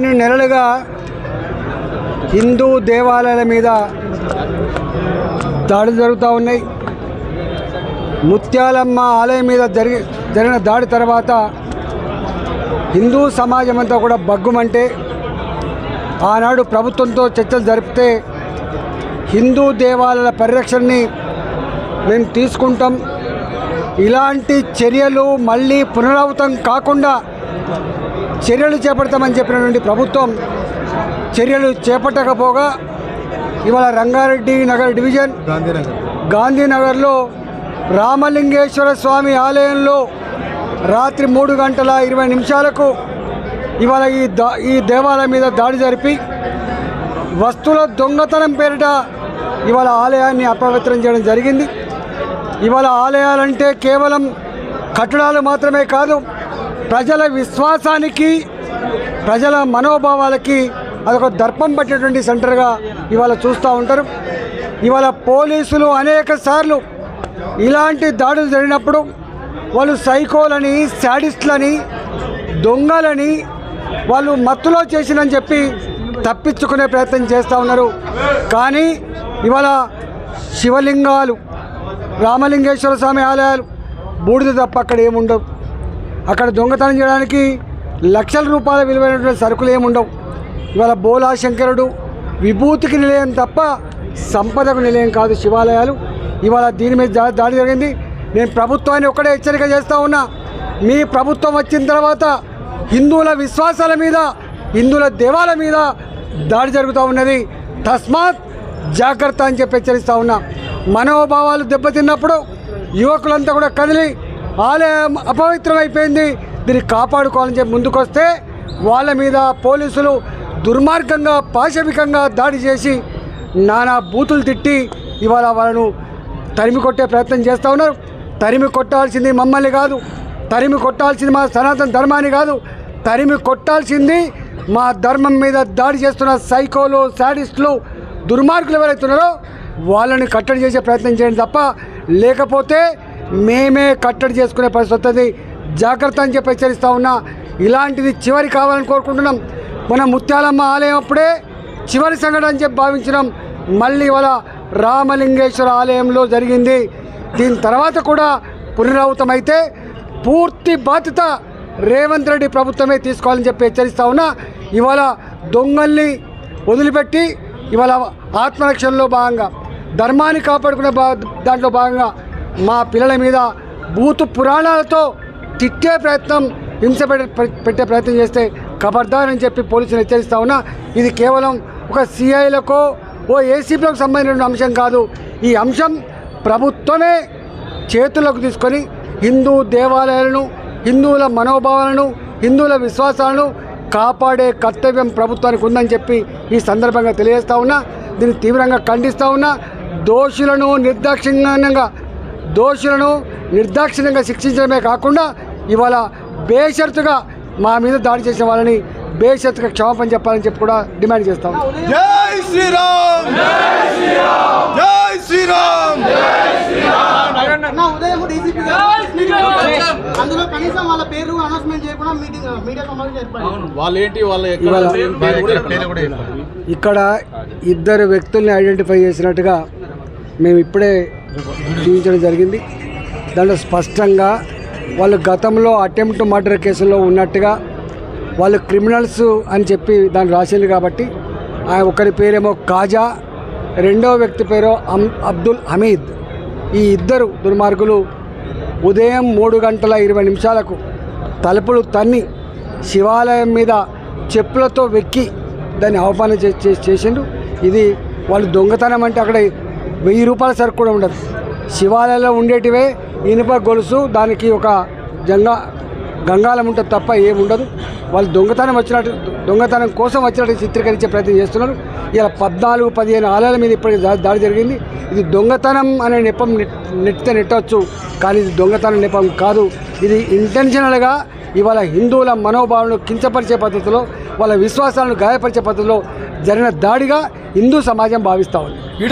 కొన్ని నెలలుగా హిందూ దేవాలయాల మీద దాడులు జరుగుతూ ఉన్నాయి. ముత్యాలమ్మ ఆలయం మీద జరిగి జరిగిన దాడి తర్వాత హిందూ సమాజం అంతా కూడా బగ్గుమంటే ఆనాడు ప్రభుత్వంతో చర్చలు జరిపితే హిందూ దేవాలయాల పరిరక్షణని మేము తీసుకుంటాం. ఇలాంటి చర్యలు మళ్ళీ పునరావృతం కాకుండా చర్యలు చేపడతామని చెప్పినటువంటి ప్రభుత్వం చర్యలు చేపట్టకపోగా ఇవాళ రంగారెడ్డి నగర్ డివిజన్ గాంధీనగర్. గాంధీనగర్లో రామలింగేశ్వర స్వామి ఆలయంలో రాత్రి మూడు గంటల ఇరవై నిమిషాలకు ఇవాళ ఈ దా ఈ దేవాలయం మీద దాడి జరిపి వస్తువుల దొంగతనం పేరిట ఇవాళ ఆలయాన్ని అపవిత్రం చేయడం జరిగింది. ఇవాళ ఆలయాలంటే కేవలం కట్టడాలు మాత్రమే కాదు ప్రజల విశ్వాసానికి ప్రజల మనోభావాలకి అదొక దర్పం పట్టేటువంటి సెంటర్గా ఇవాళ చూస్తూ ఉంటారు. ఇవాళ పోలీసులు అనేక సార్లు ఇలాంటి దాడులు జరిగినప్పుడు వాళ్ళు సైకోలని శాడిస్ట్లని దొంగలని వాళ్ళు మత్తులో చేసినని చెప్పి తప్పించుకునే ప్రయత్నం చేస్తూ ఉన్నారు. కానీ ఇవాళ శివలింగాలు రామలింగేశ్వర స్వామి ఆలయాలు బూడిద తప్ప అక్కడ ఏముండవు. అక్కడ దొంగతనం చేయడానికి లక్షల రూపాయల విలువైనటువంటి సరుకులు ఏముండవు. ఇవాళ బోలా శంకరుడు విభూతికి నిలయం తప్ప సంపదకు నిలయం కాదు శివాలయాలు. ఇవాళ దీని మీద దాడి జరిగింది. నేను ప్రభుత్వాన్ని ఒక్కడే హెచ్చరిక చేస్తూ ఉన్నా. మీ ప్రభుత్వం వచ్చిన తర్వాత హిందువుల విశ్వాసాల మీద హిందువుల దేవాల మీద దాడి జరుగుతూ ఉన్నది. తస్మాత్ జాగ్రత్త అని చెప్పి హెచ్చరిస్తూ ఉన్నా. మనోభావాలు దెబ్బతిన్నప్పుడు యువకులంతా కూడా కదిలి ఆలయం అపవిత్రమైపోయింది. దీన్ని కాపాడుకోవాలని చెప్పి ముందుకొస్తే వాళ్ళ మీద పోలీసులు దుర్మార్గంగా పాశవికంగా దాడి చేసి నానా బూతులు తిట్టి ఇవాళ వాళ్ళను తరిమి కొట్టే ప్రయత్నం చేస్తూ ఉన్నారు. తరిమి కొట్టాల్సింది మమ్మల్ని కాదు. తరిమి కొట్టాల్సింది మా సనాతన ధర్మాన్ని కాదు. తరిమి కొట్టాల్సింది మా ధర్మం మీద దాడి చేస్తున్న సైకోలు శాడిస్టులు దుర్మార్గులు ఎవరైతున్నారో వాళ్ళని కట్టడి చేసే ప్రయత్నం చేయండి తప్ప లేకపోతే మేమే కట్టడి చేసుకునే పరిస్థితి వస్తుంది. జాగ్రత్త అని చెప్పి హెచ్చరిస్తూ ఉన్నా. ఇలాంటిది చివరి కావాలని కోరుకుంటున్నాం. మన ముత్యాలమ్మ ఆలయం అప్పుడే చివరి సంఘటన అని చెప్పి భావించినాం. మళ్ళీ ఇవాళ రామలింగేశ్వర ఆలయంలో జరిగింది. దీని తర్వాత కూడా పునరావృతమైతే పూర్తి బాధ్యత రేవంత్ రెడ్డి ప్రభుత్వమే తీసుకోవాలని చెప్పి హెచ్చరిస్తా ఉన్నా. ఇవాళ దొంగల్ని వదిలిపెట్టి ఇవాళ ఆత్మరక్షణలో భాగంగా ధర్మాన్ని కాపాడుకునే దాంట్లో భాగంగా మా పిల్లల మీద బూతు పురాణాలతో తిట్టే ప్రయత్నం హింస పెట్టే పెట్టే ప్రయత్నం చేస్తే ఖబర్దార్ అని చెప్పి పోలీసులు హెచ్చరిస్తా ఉన్నా ఇది కేవలం ఒక సిఐలకో ఓ ఏసీపీలకు సంబంధించిన అంశం కాదు. ఈ అంశం ప్రభుత్వమే చేతుల్లోకి తీసుకొని హిందూ దేవాలయాలను హిందువుల మనోభావాలను హిందువుల విశ్వాసాలను కాపాడే కర్తవ్యం ప్రభుత్వానికి ఉందని చెప్పి ఈ సందర్భంగా తెలియజేస్తా ఉన్నా దీన్ని తీవ్రంగా ఖండిస్తూ ఉన్నా దోషులను నిర్దాక్షిణ్యంగా దోషులను నిర్దాక్షిణ్యంగా శిక్షించడమే కాకుండా ఇవాళ బేషరతుగా మా మీద దాడి చేసిన వాళ్ళని బేషరతుగా క్షమాపణ చెప్పాలని చెప్పి కూడా డిమాండ్ చేస్తాం. జై శ్రీరామ్! జై శ్రీరామ్! నా ఉదయం డీసీపీ గారు అందులో కనీసం వాళ్ళ పేరు అనౌన్స్మెంట్ చేయకుండా మీటింగ్ మీడియా సమావేశం ఏర్పడింది వాళ్ళు ఏంటి వాళ్ళ ఇవాళ పేరు కూడా చెప్పండి. ఇక్కడ ఇద్దరు వ్యక్తుల్ని ఐడెంటిఫై చేసినట్టుగా మేము ఇప్పుడే చూపించడం జరిగింది. దాంట్లో స్పష్టంగా వాళ్ళు గతంలో అటెంప్ట్ మర్డర్ కేసులో ఉన్నట్టుగా వాళ్ళు క్రిమినల్స్ అని చెప్పి దాన్ని రాసింది కాబట్టి ఆ ఒకరి పేరేమో కాజా రెండో వ్యక్తి పేరు అమ్ అబ్దుల్ హమీద్. ఈ ఇద్దరు దుర్మార్గులు ఉదయం మూడు గంటల ఇరవై నిమిషాలకు తలుపులు తన్ని శివాలయం మీద చెప్పులతో వెక్కి దాన్ని అవమానం చేసిండు ఇది వాళ్ళు దొంగతనం అంటే అక్కడ వెయ్యి రూపాయల సరుకు కూడా ఉండదు. శివాలయంలో ఉండేటివే ఇనుప గొలుసు దానికి ఒక జంగా గంగాలం ఉంటుంది తప్ప ఏముండదు వాళ్ళు దొంగతనం వచ్చినట్టు దొంగతనం కోసం వచ్చినట్టు చిత్రీకరించే ప్రయత్నం చేస్తున్నారు. ఇలా పద్నాలుగు పదిహేను ఆలయాల మీద ఇప్పటికి దాడి జరిగింది. ఇది దొంగతనం అనే నెపం నెట్- నెట్టితే నెట్టవచ్చు కానీ ఇది దొంగతనం నెపం కాదు. ఇది ఇంటెన్షనల్గా ఇవాళ హిందువుల మనోభావాలను కించపరిచే పద్ధతిలో వాళ్ళ విశ్వాసాలను గాయపరిచే పద్ధతిలో జరిగిన దాడిగా హిందూ సమాజం భావిస్తూ ఉంది.